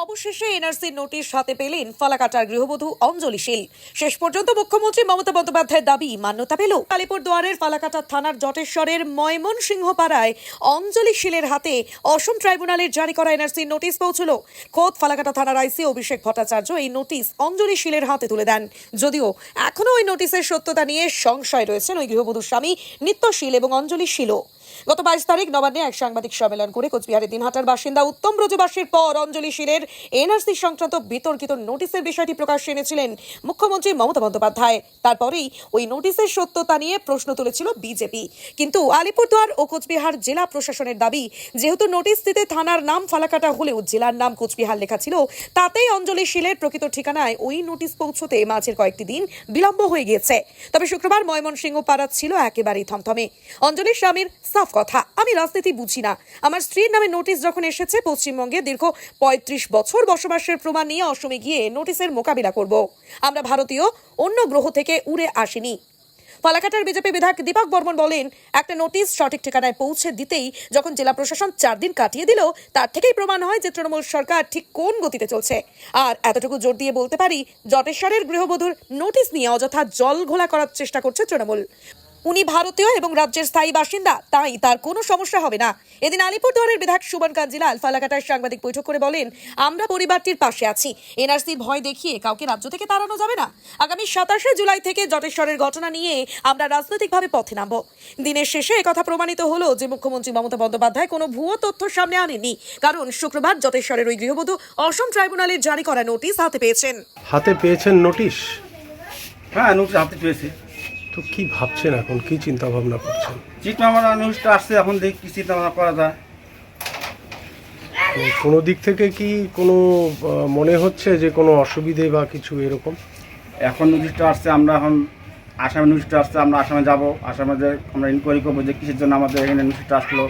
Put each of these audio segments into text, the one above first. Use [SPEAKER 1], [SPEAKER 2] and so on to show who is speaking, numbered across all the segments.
[SPEAKER 1] অবশেষে এনআরসির নোটিশ হাতে পেলেন ফালাকাটার গৃহবধূ অঞ্জলি শীল শেষ পর্যন্ত মুখ্যমন্ত্রী মমতা বন্দ্যোপাধ্যায়ের দাবি মান্যতা পেল। আলিপুরদুয়ারের ফালাকাটা থানার জটেশ্বরের ময়মন সিংহ পাড়ায় অঞ্জলি শীলের হাতে অসম ট্রাইব্যুনালের জারি করা এনআরসির নোটিশ পৌঁছল। খোদ ফালাকাটা থানার আইসি অভিষেক ভট্টাচার্য এই নোটিশ অঞ্জলি শীলের হাতে তুলে দেন। যদিও এখনও ওই নোটিশের সত্যতা নিয়ে সংশয় রয়েছেন ওই গৃহবধূর স্বামী নিত্যশীল এবং অঞ্জলি শীলও গত বাইশ তারিখ নবান্নে এক সাংবাদিক সম্মেলন করে কোচবিহারের দিনহাটার বাসিন্দা উত্তম ব্রজবাসীর পর অঞ্জলি শীলের এনআরসি সংক্রান্ত বিতর্কিত নোটিশের বিষয়টি প্রকাশ্যে এনেছিলেন মুখ্যমন্ত্রী মমতা বন্দ্যোপাধ্যায়। তারপরেই ওই নোটিশের সত্যতা নিয়ে প্রশ্ন তুলেছিল বিজেপি। কিন্তু আলিপুরদুয়ার ও কোচবিহার জেলা প্রশাসনের দাবি, যেহেতু নোটিশটিতে থানার নাম ফালাকাটা হলেও জেলার নাম কোচবিহার লেখা ছিল, তাতেই অঞ্জলি শীলের প্রকৃত ঠিকানায় ওই নোটিশ পৌঁছতে মাঝের কয়েকটি দিন বিলম্ব হয়ে গিয়েছে। তবে শুক্রবার ময়মনসিংহ পাড়া ছিল একেবারেই থমথমে। অঞ্জলির স্বামীর সাফ কথা। আমি রাজনীতি বুঝি না। আমার স্ত্রীর নামে নোটিশ যখন এসেছে, পশ্চিমবঙ্গে দীর্ঘ পঁয়ত্রিশ বছর বসবাসের প্রমাণ নিয়ে অসমে গিয়ে নোটিশের মোকাবিলা করব। আমরা ভারতীয়, অন্য গ্রহ থেকে উড়ে আসিনি। ফালাকাটার বিজেপি বিধায়ক দীপক বর্মন বলেন, একটা নোটিশ সঠিক ঠিকানায় পৌঁছে দিতেই যখন জেলা প্রশাসন চার দিন কাটিয়ে দিল, তার থেকেই প্রমাণ হয় যে তৃণমূল সরকার ঠিক কোন গতিতে চলছে। আর এতটুকু জোর দিয়ে বলতে পারি, জটেশ্বরের গৃহবধূর নোটিশ নিয়ে অযথা জল ঘোলা করার চেষ্টা করছে তৃণমূল। উনি ভারতীয় এবং রাজ্যের স্থায়ী বাসিন্দা তাই তার কোনো সমস্যা হবে না। এদিন আলিপুরদুয়ারের বিধায়ক সুবন কাঞ্জিলাল ফালাকাটার সাংবাদিক বৈঠক করে বলেন আমরা পরিবারটির পাশে আছি। এনআরসির ভয় দেখিয়ে কাউকে রাজ্য থেকে তাড়ানো যাবে না। আগামী সাতাশে জুলাই থেকে জটেশ্বরের ঘটনা নিয়ে আমরা রাজনৈতিকভাবে পথে নামব। দিনের শেষে একথা প্রমাণিত হলো যে মুখ্যমন্ত্রী মমতা বন্দ্যোপাধ্যায় কোনো ভুয়ো তথ্য সামনে আনেনি কারণ শুক্রবার জটেশ্বরের ওই গৃহবধূ অসম ট্রাইব্যুনালের জারি করা নোটিশ হাতে পেয়েছেন।
[SPEAKER 2] হাতে পেয়েছেন নোটিশ?
[SPEAKER 3] হ্যাঁ নোটিশ হাতে পেয়েছি।
[SPEAKER 2] তো কি ভাবছেন এখন? কি চিন্তা ভাবনা করছেন?
[SPEAKER 3] চিন্তা ভাবনা নোটিশটা আসছে এখন দেখি কি চিন্তা ভাবনা করা যায়।
[SPEAKER 2] কোনো দিক থেকে কি কোনো মনে হচ্ছে যে কোনো অসুবিধে বা কিছু এরকম?
[SPEAKER 3] এখন নোটিশটা আসছে আমরা এখন আসামে নোটিশটা আসছে আমরা আসামে যাব আসামে আমরা ইনকোয়ারি করব যে কিসের জন্য আমাদের এখানে নোটিশটা আসলো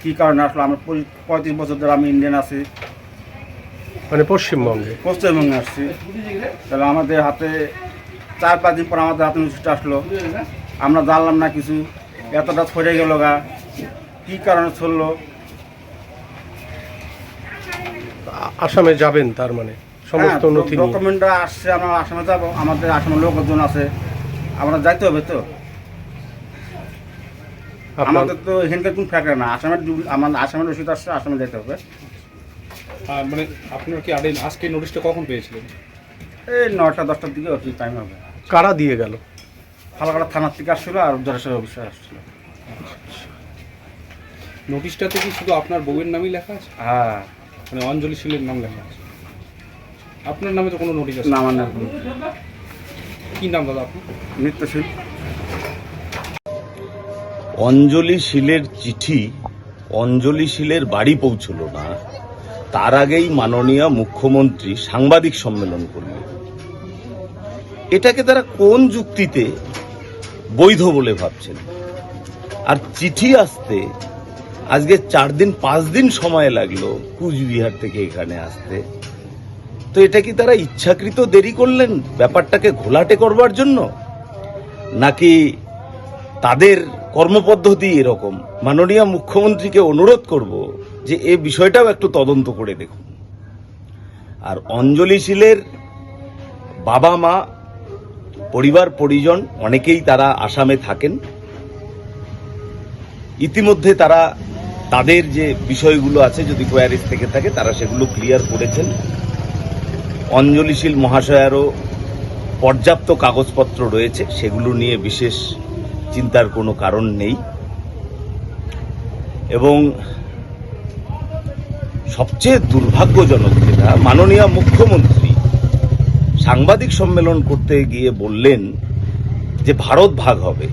[SPEAKER 3] কী কারণে আসলো আমরা পঁয়ত্রিশ বছর ধরে আমি ইন্ডিয়ান আছি।
[SPEAKER 2] মানে পশ্চিমবঙ্গে?
[SPEAKER 3] পশ্চিমবঙ্গে আসছি। তাহলে আমাদের হাতে চার পাঁচ দিন পর আমাদের হাতে নোটিশটা আসলো। আমরা জানলাম না কিছু। এতটা ছড়ে গেল গা। কী কারণে ছড়লো
[SPEAKER 2] আসামে যাবেন তার মানে? সমস্ত
[SPEAKER 3] হ্যাঁ,
[SPEAKER 2] নথি নিয়ে।
[SPEAKER 3] ডকুমেন্টটা আসছে আমরা আসামে যাব। আমাদের আসামের লোকজন আছে। আমরা যাইতে হবে তো।
[SPEAKER 2] আপনার
[SPEAKER 3] আমাদের তো এখানকার কোন ফ্যাক্টর না। আসামের আমার আসামের রসিদ আসছে আসামে যেতে হবে।
[SPEAKER 4] মানে আপনার কি আরে আজকে নোটিশটা কখন পেয়েছিলেন?
[SPEAKER 3] এই নটা দশটার দিকে কি টাইম হবে।
[SPEAKER 2] কারা দিয়ে গেল?
[SPEAKER 3] ফালাকাটা থানার থেকে আসছিল আর উদ্ধারেশ্বর অফিসে আসছিল।
[SPEAKER 4] নোটিশটাতে কি শুধু আপনার বউয়ের নামই লেখা আছে?
[SPEAKER 3] হ্যাঁ।
[SPEAKER 4] মানে অঞ্জলি শীলের নাম লেখা আছে। আপনার নামে তো কোনো নোটিশ আছে?
[SPEAKER 3] না আমার নাম
[SPEAKER 4] কি নাম দাদা আপনার?
[SPEAKER 3] নৃত্যশীল।
[SPEAKER 5] অঞ্জলি শীলের চিঠি অঞ্জলি শীলের বাড়ি পৌঁছল না। তার আগেই মাননীয় মুখ্যমন্ত্রী সাংবাদিক সম্মেলন করলেন। এটাকে তারা কোন যুক্তিতে বৈধ বলে ভাবছেন? আর চিঠি আসতে, আজকে চার দিন, পাঁচ দিন সময় লাগল কুচবিহার থেকে এখানে আসতে। তো এটা কি তারা ইচ্ছাকৃত দেরি করলেন ব্যাপারটাকে ঘোলাটে করবার জন্য? নাকি তাদের কর্মপদ্ধতি এরকম? মাননীয় মুখ্যমন্ত্রীকে অনুরোধ করব যে এ বিষয়টাও একটু তদন্ত করে দেখুন। আর অঞ্জলি শীলের বাবা মা পরিবার, পরিজন, অনেকেই তারা আসামে থাকেন। ইতিমধ্যে তারা তাদের যে বিষয়গুলো আছে, যদি কোয়ারিজ থেকে থাকে, তারা সেগুলো ক্লিয়ার করেছেন। অঞ্জলিশীল মহাশয়ারও পর্যাপ্ত কাগজপত্র রয়েছে, সেগুলো নিয়ে বিশেষ চিন্তার কোনো কারণ নেই। এবং সবচেয়ে দুর্ভাগ্যজনক যেটা, মাননীয় মুখ্যমন্ত্রী সাংবাদিক সম্মেলন করতে গিয়ে বললেন যে ভারত ভাগ হবে।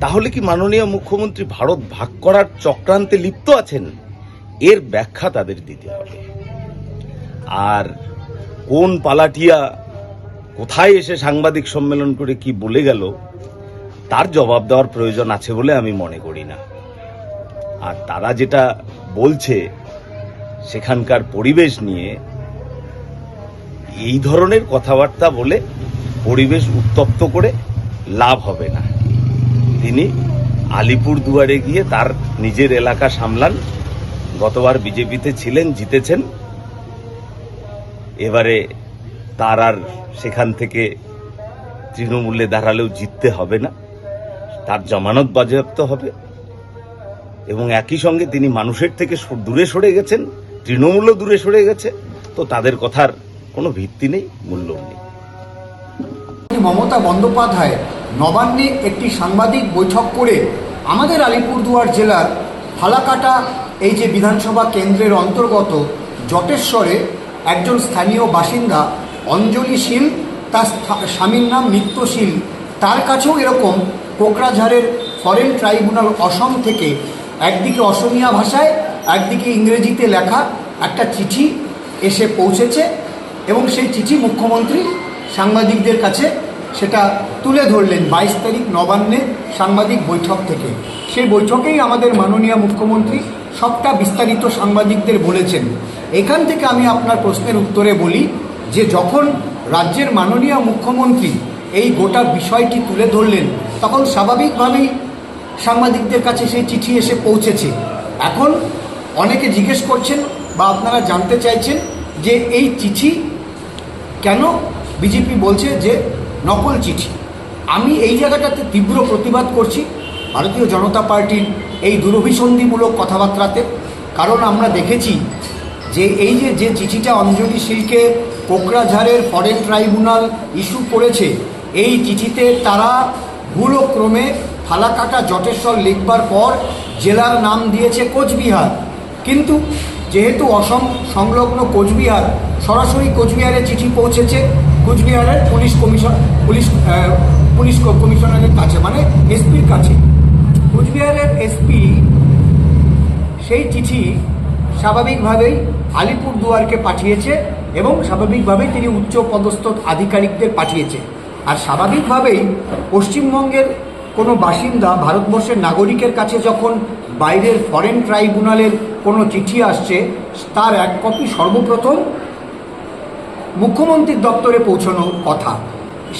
[SPEAKER 5] তাহলে কি মাননীয় মুখ্যমন্ত্রী ভারত ভাগ করার চক্রান্তে লিপ্ত আছেন? এর ব্যাখ্যা তাদের দিতে হবে। আর কোন পালাটিয়া কোথায় এসে সাংবাদিক সম্মেলন করে কি বলে গেল, তার জবাব দেওয়ার প্রয়োজন আছে বলে আমি মনে করি না। আর তারা যেটা বলছে, সেখানকার পরিবেশ নিয়ে এই ধরনের কথাবার্তা বলে পরিবেশ উত্তপ্ত করে লাভ হবে না। তিনি আলিপুর দুয়ারে গিয়ে তার নিজের এলাকা সামলান। গতবার বিজেপিতে ছিলেন, জিতেছেন। এবারে তার আর সেখান থেকে তৃণমূলে দাঁড়ালেও জিততে হবে না। তার জামানত বাজেয়াপ্ত হবে। এবং একই সঙ্গে তিনি মানুষের থেকে দূরে সরে গেছেন। তৃণমূলও দূরে সরে গেছে। তো তাদের কথার কোনো ভিত্তি নেই মূল্য নেই।
[SPEAKER 6] মমতা বন্দ্যোপাধ্যায়, নবান্নে একটি সাংবাদিক বৈঠক করে আমাদের আলিপুরদুয়ার জেলার ফালাকাটা, এই যে বিধানসভা কেন্দ্রের অন্তর্গত জটেশ্বরে একজন স্থানীয় বাসিন্দা অঞ্জলি শীল, তার স্বামীর নাম নিত্যশীল তার কাছেও এরকম কোকরাঝাড়ের ফরেন ট্রাইব্যুনাল অসম থেকে একদিকে অসমিয়া ভাষায়, একদিকে ইংরেজিতে লেখা একটা চিঠি এসে পৌঁছেছে। এবং সেই চিঠি মুখ্যমন্ত্রী সাংবাদিকদের কাছে সেটা তুলে ধরলেন বাইশ তারিখ নবান্নে সাংবাদিক বৈঠক থেকে। সেই বৈঠকেই আমাদের মাননীয় মুখ্যমন্ত্রী সবটা বিস্তারিত সাংবাদিকদের বলেছেন। এখান থেকে আমি আপনার প্রশ্নের উত্তরে বলি যে যখন রাজ্যের মাননীয় মুখ্যমন্ত্রী এই গোটা বিষয়টি তুলে ধরলেন, তখন স্বাভাবিকভাবেই সাংবাদিকদের কাছে সেই চিঠি এসে পৌঁছেছে। এখন অনেকে জিজ্ঞেস করছেন বা আপনারা জানতে চাইছেন যে এই চিঠি কেন বিজেপি বলছে যে নকল চিঠি? আমি এই জায়গাটাতে তীব্র প্রতিবাদ করছি ভারতীয় জনতা পার্টির এই দুরভিসন্ধিমূলক কথাবার্তাতে। কারণ আমরা দেখেছি যে এই যে যে চিঠিটা অঞ্জলি শীলকে কোকরাঝাড়ের ফরেন ট্রাইব্যুনাল ইস্যু করেছে, এই চিঠিতে তারা ভুলক্রমে ফালাকাটা জটেশ্বর লিখবার পর জেলার নাম দিয়েছে কোচবিহার। কিন্তু যেহেতু অসম সংলগ্ন কোচবিহার, সরাসরি কোচবিহারে চিঠি পৌঁছেছে। কোচবিহারের পুলিশ কমিশন, পুলিশ পুলিশ কমিশনারের কাছে মানে এসপির কাছে। কোচবিহারের এসপি সেই চিঠি স্বাভাবিকভাবেই আলিপুরদুয়ারকে পাঠিয়েছে এবং স্বাভাবিকভাবেই তিনি উচ্চ পদস্থ আধিকারিকদের পাঠিয়েছে। আর স্বাভাবিকভাবেই পশ্চিমবঙ্গের কোনো বাসিন্দা ভারতবর্ষের নাগরিকের কাছে যখন বাইরের ফরেন ট্রাইব্যুনালের কোনো চিঠি আসছে, তার এক কপি সর্বপ্রথম মুখ্যমন্ত্রীর দপ্তরে পৌঁছানোর কথা।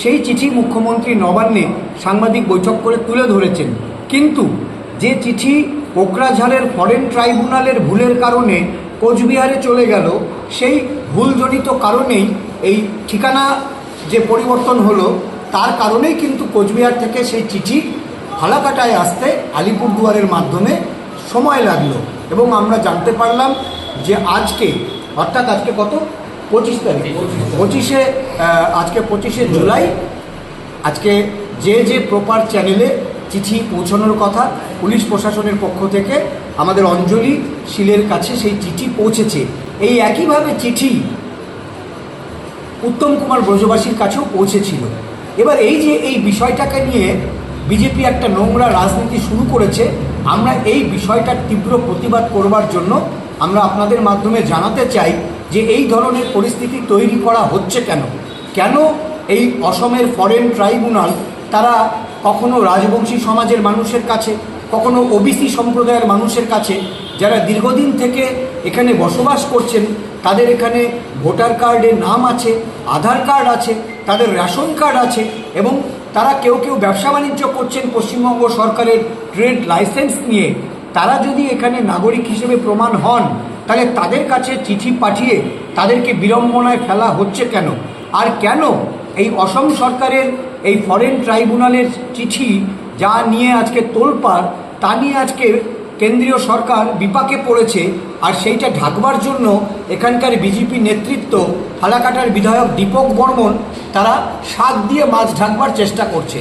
[SPEAKER 6] সেই চিঠি মুখ্যমন্ত্রী নবান্নে সাংবাদিক বৈঠক করে তুলে ধরেছেন। কিন্তু যে চিঠি কোকরাঝাড়ের ফরেন ট্রাইব্যুনালের ভুলের কারণে কোচবিহারে চলে গেল, সেই ভুলজনিত কারণেই এই ঠিকানা যে পরিবর্তন হলো, তার কারণেই কিন্তু কোচবিহার থেকে সেই চিঠি ফালাকাটায় আসতে আলিপুরদুয়ারের মাধ্যমে সময় লাগল এবং আমরা জানতে পারলাম যে আজকে, অর্থাৎ আজকে কত? পঁচিশ তারিখ। পঁচিশে আজকে পঁচিশে জুলাই। আজকে যে যে প্রপার চ্যানেলে চিঠি পৌঁছানোর কথা, পুলিশ প্রশাসনের পক্ষ থেকে আমাদের অঞ্জলি শিলের কাছে সেই চিঠি পৌঁছেছে। এই একইভাবে চিঠি উত্তম কুমার ব্রজবাসীর কাছেও পৌঁছেছিল। এবার এই যে এই বিষয়টাকে নিয়ে বিজেপি একটা নোংরা রাজনীতি শুরু করেছে। আমরা এই বিষয়টার তীব্র প্রতিবাদ করবার জন্য আমরা আপনাদের মাধ্যমে জানাতে চাই যে এই ধরনের পরিস্থিতি তৈরি করা হচ্ছে কেন? কেন এই অসমের ফরেন ট্রাইব্যুনাল তারা কখনো রাজবংশী সমাজের মানুষের কাছে, কখনো ওবিসি সম্প্রদায়ের মানুষের কাছে, যারা দীর্ঘদিন থেকে এখানে বসবাস করছেন, তাদের এখানে ভোটার কার্ডে নাম আছে, আধার কার্ড আছে, তাদের রেশন কার্ড আছে এবং তারা কেউ কেউ ব্যবসা বাণিজ্য করছেন পশ্চিমবঙ্গ সরকারের ট্রেড লাইসেন্স নিয়ে। তারা যদি এখানে নাগরিক হিসেবে প্রমাণ হন, তাহলে তাদের কাছে চিঠি পাঠিয়ে তাদেরকে বিড়ম্বনায় ফেলা হচ্ছে কেন? আর কেন এই অসম সরকারের এই ফরেন ট্রাইব্যুনালের চিঠি যা নিয়ে আজকে তোলপাড়, তা নিয়ে আজকে কেন্দ্রীয় সরকার বিপাকে পড়েছে, আর সেইটা ঢাকবার জন্য এখানকার বিজেপি নেতৃত্ব, ফালাকাটার বিধায়ক দীপক বর্মন তারা শাক দিয়ে মাছ ঢাকবার চেষ্টা করছে।